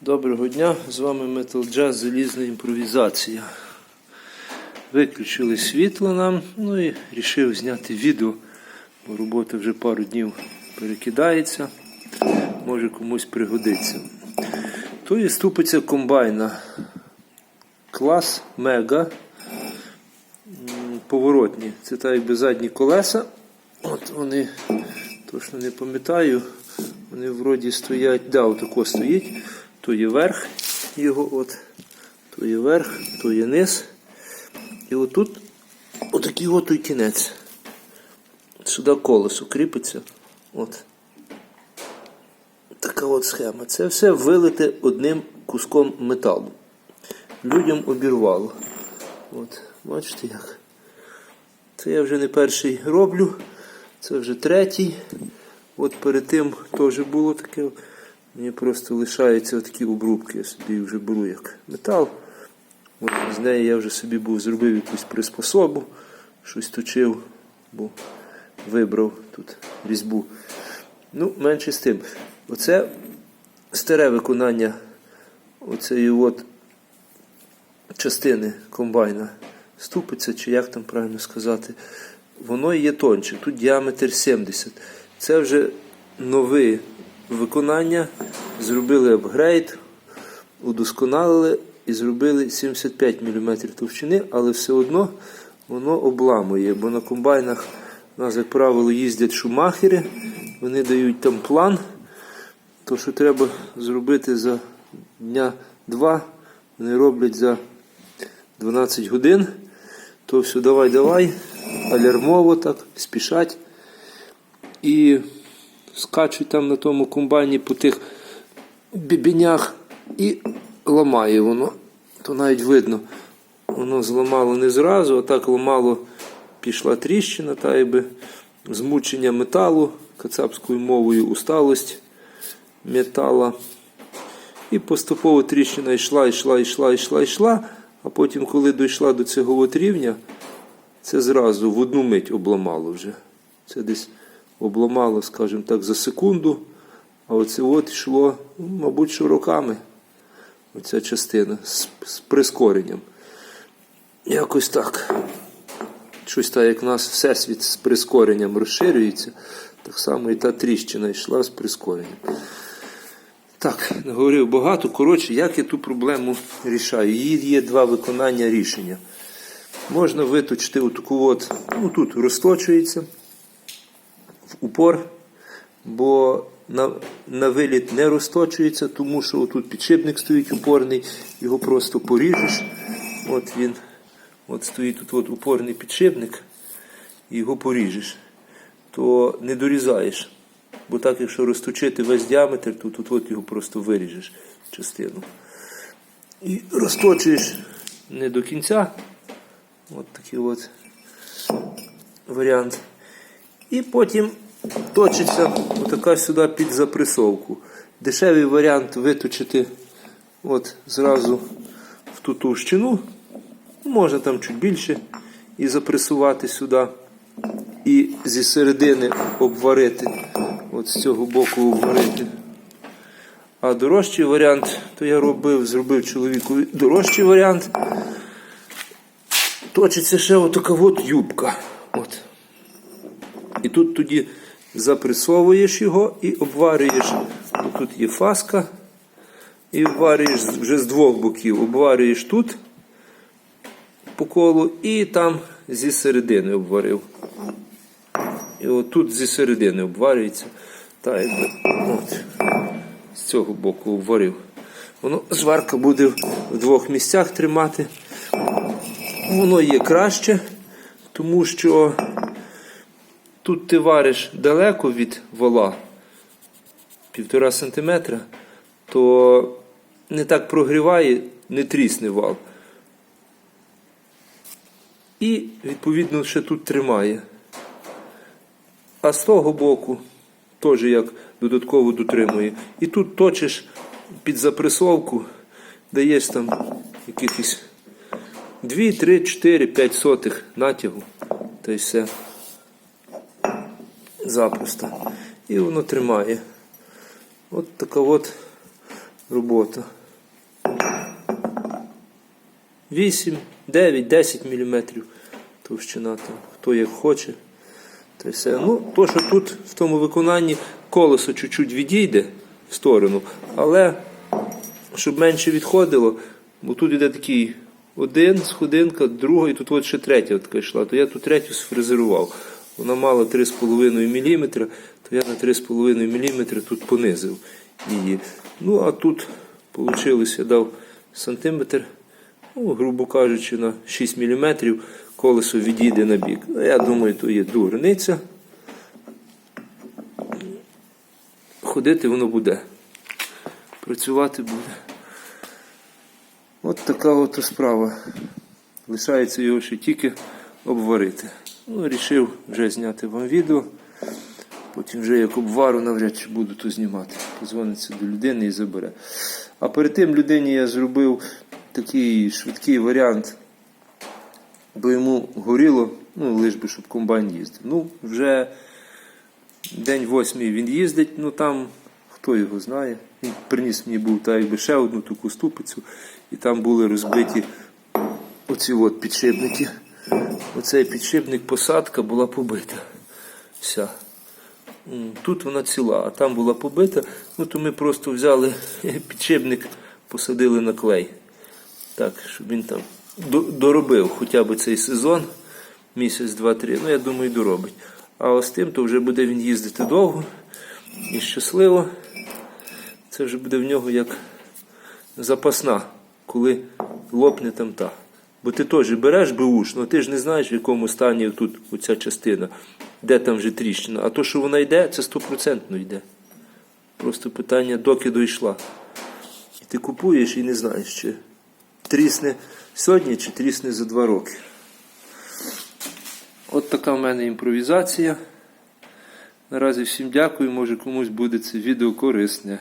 Доброго дня, з вами Metal Jazz Залізна імпровізація. Виключили світло нам, ну і вирішив зняти відео, бо робота вже пару днів перекидається, може комусь пригодиться. То є ступиця комбайна. Клас Мега. Поворотні. Це так якби задні колеса. От вони точно не пам'ятаю. Вони вроді стоять, да, отако стоїть. То є верх його, от, то є верх, то є низ. І отут отакий от той кінець. Сюди колесо кріпиться. От. Така от схема. Це все вилите одним куском металу. Людям обірвало. От, бачите як. Це я вже не перший роблю, це вже третій. От перед тим теж було таке. Мені просто лишаються такі обрубки, я собі вже беру як метал. З неї я вже собі був зробив якусь приспособу, щось точив, бо вибрав тут різьбу. Ну, менше з тим. Оце старе виконання оцеї от частини комбайна ступиця, чи як там правильно сказати, воно є тонче. Тут діаметр 70. Це вже нове виконання. Зробили апгрейд, удосконалили і зробили 75 мм товщини, але все одно воно обламує, бо на комбайнах у нас, як правило, їздять шумахери, вони дають там план. То, що треба зробити за дня два, вони роблять за 12 годин. То все, давай, давай, алярмово так, спішать. І скачуть там на тому комбайні по тих бібінях і ламає воно. То навіть видно, воно зламало не зразу, а так ламало, пішла тріщина, та якби змучення металу, кацапською мовою усталость метала. І поступово тріщина йшла, йшла, йшла, йшла, йшла. А потім, коли дійшла до цього от рівня, це зразу в одну мить обламало вже. Це десь обламало, скажімо так, за секунду. А оце от йшло, ну, мабуть, що роками. Оця частина з, з прискоренням. Якось так. Щось так, як в нас всесвіт з прискоренням розширюється, так само і та тріщина йшла з прискоренням. Так, наговорив багато. Коротше, як я ту проблему рішаю? Її є два виконання рішення. Можна виточити отаку от, ну тут розточується в упор, бо на, на виліт не розточується, тому що отут підшипник стоїть упорний, його просто поріжеш. От він, от стоїть тут от упорний підшипник, і його поріжеш, то не дорізаєш. Бо так, якщо розточити весь діаметр, то тут от його просто виріжеш частину. І розточуєш не до кінця. От такий от варіант. І потім точиться отака сюди під запресовку. Дешевий варіант виточити от зразу в ту товщину. Можна там чуть більше і запресувати сюди. І зі середини обварити. От з цього боку обварити. А дорожчий варіант, то я робив, зробив чоловікові дорожчий варіант. Точиться ще отака от юбка. От. І тут тоді запресовуєш його і обварюєш. Тут є фаска. І обварюєш вже з двох боків. Обварюєш тут по колу і там зі середини обварив. І отут зі середини обварюється. Та якби от, з цього боку обварив. Воно зварка буде в двох місцях тримати. Воно є краще, тому що тут ти вариш далеко від вола, півтора сантиметра, то не так прогріває, не трісне вал. І, відповідно, ще тут тримає. А з того боку теж як додатково дотримує. І тут точиш під запресовку, даєш там якихось 2, 3, 4, 5 сотих натягу. Та й все. Запросто. І воно тримає. От така от робота. 8, 9, 10 мм товщина там, хто як хоче. Та все. Ну, то, що тут в тому виконанні колесо чуть-чуть відійде в сторону, але щоб менше відходило, бо тут йде такий один сходинка, друга, і тут от ще третя така йшла, то я тут третю сфрезерував. Вона мала 3,5 мм, то я на 3,5 мм тут понизив її. Ну, а тут вийшло, я дав сантиметр, ну, грубо кажучи, на 6 мм колесо відійде на бік. Ну, я думаю, то є дурниця. Ходити воно буде. Працювати буде. От така от справа. Лишається його ще тільки обварити. Ну, рішив вже зняти вам відео. Потім вже як обвару навряд чи буду то знімати. Позвониться до людини і забере. А перед тим людині я зробив такий швидкий варіант, бо йому горіло, ну, лиш би, щоб комбайн їздив. Ну, вже день восьмий він їздить, ну там хто його знає. Він приніс мені був та якби ще одну таку ступицю, і там були розбиті оці от підшипники. Оцей підшипник посадка була побита. Вся. Тут вона ціла, а там була побита. Ну то ми просто взяли підшипник, посадили на клей. Так, щоб він там доробив хоча б цей сезон, місяць, два-три. Ну, я думаю, доробить. А ось тим, то вже буде він їздити довго і щасливо. Це вже буде в нього як запасна, коли лопне там та. Бо ти теж береш беуш, але ти ж не знаєш, в якому стані тут оця частина, де там вже тріщина. А то, що вона йде, це стопроцентно йде. Просто питання, доки дійшла. І ти купуєш і не знаєш, чи трісне сьогодні, чи трісне за два роки. От така в мене імпровізація. Наразі всім дякую, може комусь буде це відео корисне.